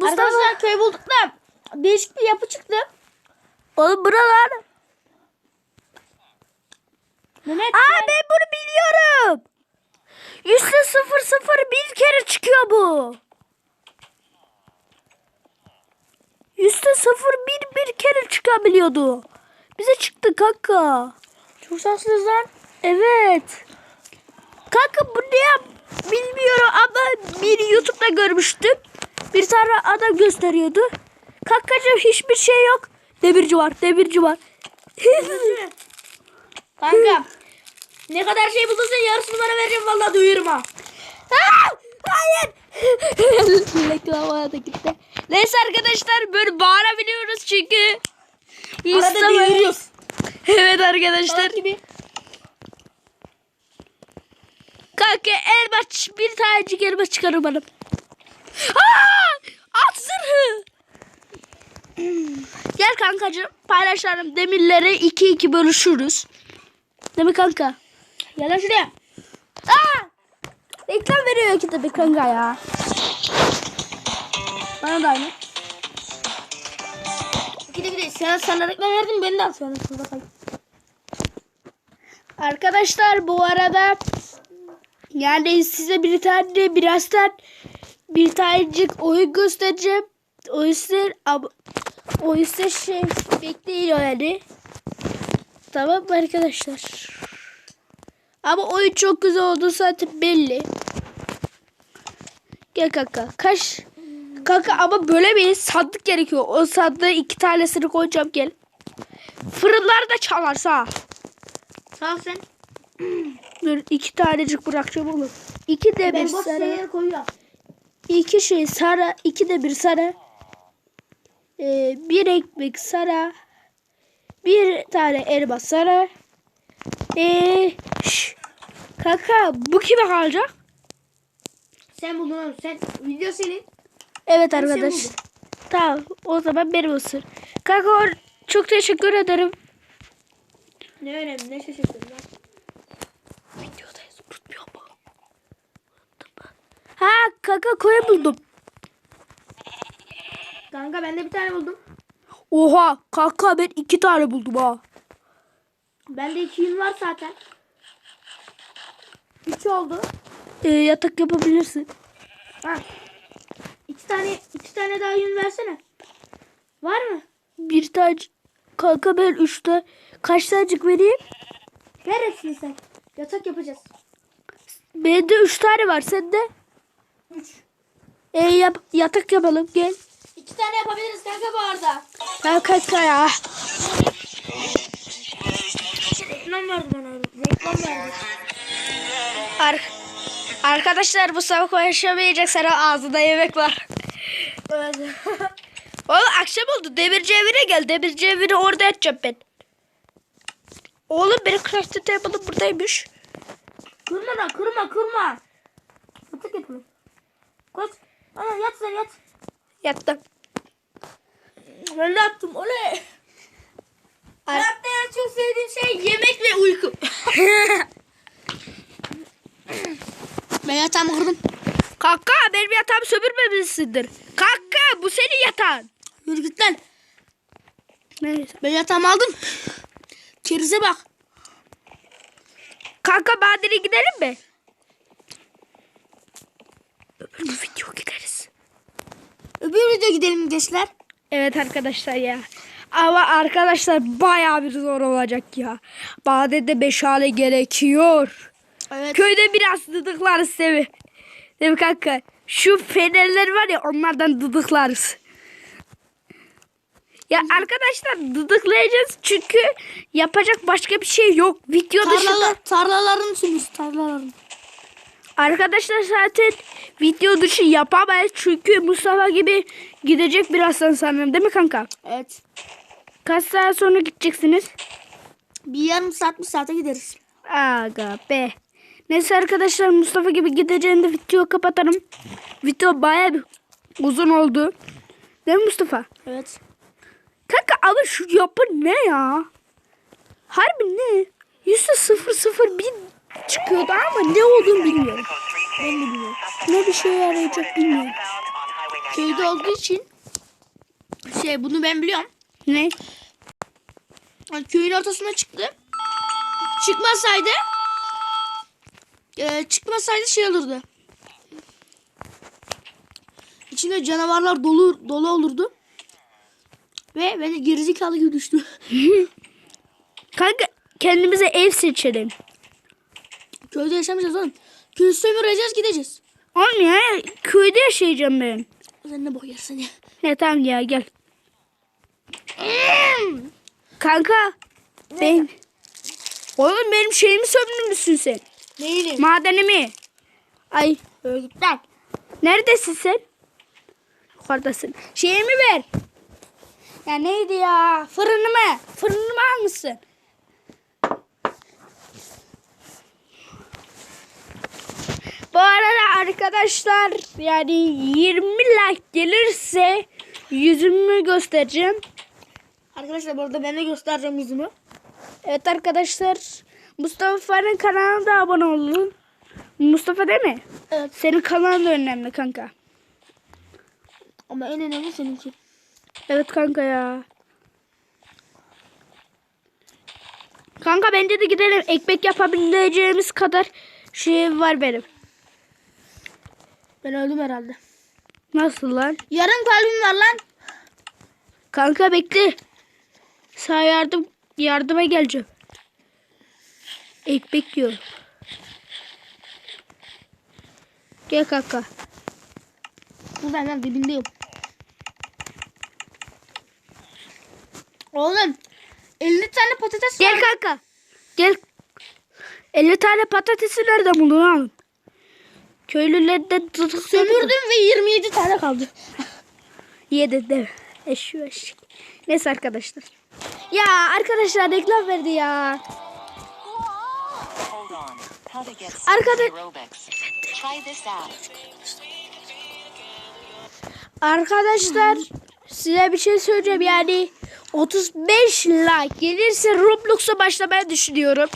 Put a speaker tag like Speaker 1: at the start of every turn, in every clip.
Speaker 1: Mustafa.
Speaker 2: Arkadaşlar köy bulduk da değişik bir yapı çıktı.
Speaker 1: Oğlum buralar.
Speaker 2: Mehmet
Speaker 1: Aa ben bunu biliyorum. Yüzde sıfır sıfır bir kere çıkıyor bu. Yüzde sıfır bir bir kere çıkabiliyordu. Bize çıktı kanka.
Speaker 2: çok şanslıyız lan.
Speaker 1: Evet. Kanka bu ne yap bilmiyorum ama bir YouTube'da görmüştüm. Bir tane adam gösteriyordu. Kankacığım hiçbir şey yok. Demirci var, demirci var.
Speaker 2: Kanka ne kadar şey bulduysan yarısını bana vereceğim vallahi duyuyorum ha.
Speaker 1: Aa, hayır. Reklama da gitti. Neyse arkadaşlar böyle bağırabiliyoruz çünkü.
Speaker 2: Arada duyuruyoruz.
Speaker 1: Evet arkadaşlar. Kanka elma bir tanecik elma çıkarın bana. Aa! At zırhı. Gel kankacığım paylaşalım. Demirleri iki iki bölüşürüz. Değil mi kanka?
Speaker 2: Gel lan şuraya.
Speaker 1: Aa! Reklam veriyor iki tabii kanka ya.
Speaker 2: Bana da aynı. Gide gide. Sana, sana reklam verdim beni de kay.
Speaker 1: Arkadaşlar bu arada yani size bir tane birazdan bir tanecik oyun göstereceğim. O yüzden o yüzden şey bekleyin yani. Tamam mı arkadaşlar? Ama oyun çok güzel oldu zaten belli. Gel kanka. Kaç. Kanka ama böyle bir sandık gerekiyor. O sandığı iki tanesini koyacağım gel. Fırınlar da çalarsa.
Speaker 2: Sağ ol sen.
Speaker 1: Dur iki tanecik bırakacağım oğlum. İki de bir
Speaker 2: Ben boş
Speaker 1: sarı.
Speaker 2: şeyleri koyuyorum.
Speaker 1: İki şey sarı. iki de bir sarı. Ee, bir ekmek sarı. Bir tane elma sarı. Ee, şş. Kanka bu kime kalacak?
Speaker 2: Sen buldun oğlum. Sen video senin.
Speaker 1: Evet
Speaker 2: Ben
Speaker 1: arkadaş.
Speaker 2: buldum.
Speaker 1: Tamam o zaman benim olsun. Kanka o- çok teşekkür ederim.
Speaker 2: Ne önemli ne şaşırttın lan.
Speaker 1: Kanka koyu buldum.
Speaker 2: Kanka ben de bir tane buldum.
Speaker 1: Oha kanka ben iki tane buldum ha.
Speaker 2: Bende iki yün var zaten. Üç oldu.
Speaker 1: Ee, yatak yapabilirsin.
Speaker 2: Ha. İki tane, iki tane daha yün versene. Var mı?
Speaker 1: Bir tane kanka ben üç tane kaç tanecik vereyim?
Speaker 2: Ver hepsini sen. Yatak yapacağız.
Speaker 1: Bende üç tane var sende.
Speaker 2: Üç.
Speaker 1: Ee, yap, yatak yapalım gel.
Speaker 2: İki tane yapabiliriz kanka bu arada.
Speaker 1: Ha kanka ya.
Speaker 2: Reklam verdi bana. Reklam verdi.
Speaker 1: Ar Arkadaşlar bu sabah konuşamayacak sana ağzında yemek var.
Speaker 2: Evet.
Speaker 1: Oğlum akşam oldu demirci evine gel. Demirci evine orada yatacağım ben. Oğlum benim crafting table'ım buradaymış.
Speaker 2: kırma lan kırma kırma. Yatak yapalım. Koş. Ana yat sen yat.
Speaker 1: Yattım.
Speaker 2: Ben de yattım. Oley. Hayatta en çok sevdiğim şey yemek ve uyku. ben yatağımı kırdım.
Speaker 1: Kanka benim yatağımı sömürmemişsindir. Kanka bu senin yatağın.
Speaker 2: Yürü git lan.
Speaker 1: Neyse.
Speaker 2: Ben yatağımı aldım. Kerize bak.
Speaker 1: Kanka madene gidelim mi? Video gideriz.
Speaker 2: Öbür video gidelim gençler.
Speaker 1: Evet arkadaşlar ya. Ama arkadaşlar bayağı bir zor olacak ya. Badede meşale gerekiyor.
Speaker 2: Evet.
Speaker 1: Köyde biraz dıdıklarız mi? Değil mi kanka? Şu fenerler var ya onlardan dıdıklarız. Ya arkadaşlar dıdıklayacağız çünkü yapacak başka bir şey yok. Video dışında
Speaker 2: Tarlalar, tarlaların sürüsü tarlaların.
Speaker 1: Arkadaşlar zaten video dışı yapamayız çünkü Mustafa gibi gidecek birazdan sanırım değil mi kanka?
Speaker 2: Evet.
Speaker 1: Kaç saat sonra gideceksiniz?
Speaker 2: Bir yarım saat bir saate gideriz.
Speaker 1: Aga be. Neyse arkadaşlar Mustafa gibi gideceğinde video kapatalım. Video bayağı bir uzun oldu. Değil mi Mustafa?
Speaker 2: Evet.
Speaker 1: Kanka ama şu yapı ne ya? Harbi ne? Yüzde sıfır sıfır bir çıkıyordu ama ne olduğunu bilmiyorum.
Speaker 2: Ben de bilmiyorum.
Speaker 1: Ne bir şey yarayacak bilmiyorum.
Speaker 2: köyde olduğu için şey bunu ben biliyorum.
Speaker 1: Ne?
Speaker 2: Köyün ortasına çıktı. Çıkmasaydı e, çıkmasaydı şey olurdu. İçinde canavarlar dolu dolu olurdu. Ve ben de gerizekalı gibi düştüm.
Speaker 1: Kanka kendimize ev seçelim.
Speaker 2: Köyde yaşamayacağız oğlum. Köy sömüreceğiz gideceğiz.
Speaker 1: Oğlum ya köyde yaşayacağım ben.
Speaker 2: Sen ne bok yersin ya.
Speaker 1: Ne tamam ya gel. Kanka ben... Oğlum benim şeyimi sömürmüşsün sen.
Speaker 2: Neyini?
Speaker 1: Madenimi. Ay
Speaker 2: Örgütler.
Speaker 1: neredesin sen? Yukarıdasın. Şeyimi ver. Ya neydi ya? Fırınımı. Fırınımı almışsın. Bu arada arkadaşlar yani 20 like gelirse yüzümü göstereceğim.
Speaker 2: Arkadaşlar bu arada ben de göstereceğim yüzümü.
Speaker 1: Evet arkadaşlar Mustafa'nın kanalına da abone olun. Mustafa değil mi?
Speaker 2: Evet.
Speaker 1: Senin kanalın da önemli kanka.
Speaker 2: Ama en önemli seninki.
Speaker 1: Evet kanka ya. Kanka bence de gidelim. Ekmek yapabileceğimiz kadar şey var benim.
Speaker 2: Ben öldüm herhalde.
Speaker 1: Nasıl lan?
Speaker 2: Yarım kalbim var lan.
Speaker 1: Kanka bekle. Sağ yardım yardıma geleceğim. Ekmek yiyorum. Gel kanka.
Speaker 2: Burada hemen dibindeyim. Oğlum 50 tane patates
Speaker 1: Gel
Speaker 2: var.
Speaker 1: kanka. Gel. 50 tane patatesi nereden buldun oğlum? Köylülerden tutuk
Speaker 2: Sömürdüm ve 27 tane kaldı.
Speaker 1: Yedi de. Eşi eşek. Neyse arkadaşlar. Ya arkadaşlar reklam verdi ya.
Speaker 3: Hold on. How to get
Speaker 1: Arkada-
Speaker 3: aerobics. Try this out.
Speaker 1: Arkadaşlar size bir şey söyleyeceğim yani 35 like gelirse Roblox'a başlamaya düşünüyorum.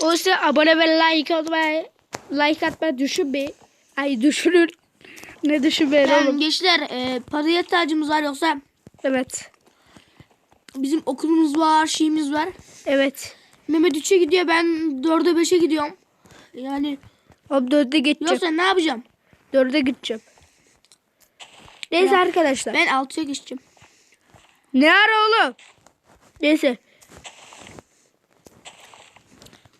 Speaker 1: O yüzden abone ve like atmayı like atmayı düşünmeyin. Ay düşünün. Ne düşünmeyin
Speaker 2: Yani
Speaker 1: oğlum.
Speaker 2: gençler e, paraya ihtiyacımız var yoksa
Speaker 1: Evet.
Speaker 2: bizim okulumuz var, şeyimiz var.
Speaker 1: Evet.
Speaker 2: Mehmet 3'e gidiyor ben 4'e 5'e gidiyorum. Yani
Speaker 1: Abi dörde geçeceğim.
Speaker 2: yoksa ne yapacağım?
Speaker 1: Dörde gideceğim. Neyse
Speaker 2: Ya,
Speaker 1: arkadaşlar.
Speaker 2: Ben 6'ya geçeceğim.
Speaker 1: Ne ara oğlum? Neyse.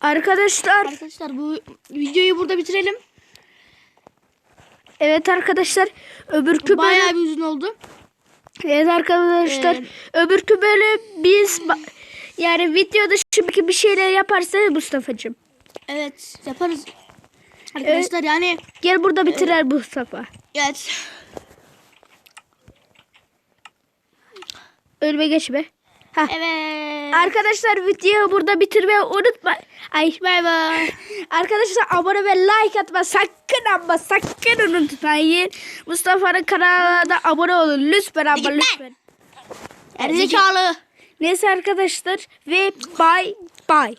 Speaker 1: Arkadaşlar.
Speaker 2: Arkadaşlar bu videoyu burada bitirelim.
Speaker 1: Evet arkadaşlar. Öbürkü
Speaker 2: Bayağı
Speaker 1: bölüm.
Speaker 2: bir uzun oldu.
Speaker 1: Evet arkadaşlar.
Speaker 2: Ee,
Speaker 1: öbürkü bölüm biz yani video dışı bir şeyler yaparsa Mustafa'cığım.
Speaker 2: Evet yaparız. Arkadaşlar yani
Speaker 1: Gel burada bitirer Mustafa.
Speaker 2: evet.
Speaker 1: Ölme geçme. Ha.
Speaker 2: Evet.
Speaker 1: Arkadaşlar videoyu burada bitirmeyi unutma. Ay bay bay. Arkadaşlar abone ve like atma sakın ama sakın unutmayın. Mustafa'nın kanalına da abone olun lütfen ama lütfen.
Speaker 2: Gerizekalı.
Speaker 1: Neyse arkadaşlar ve bay bay.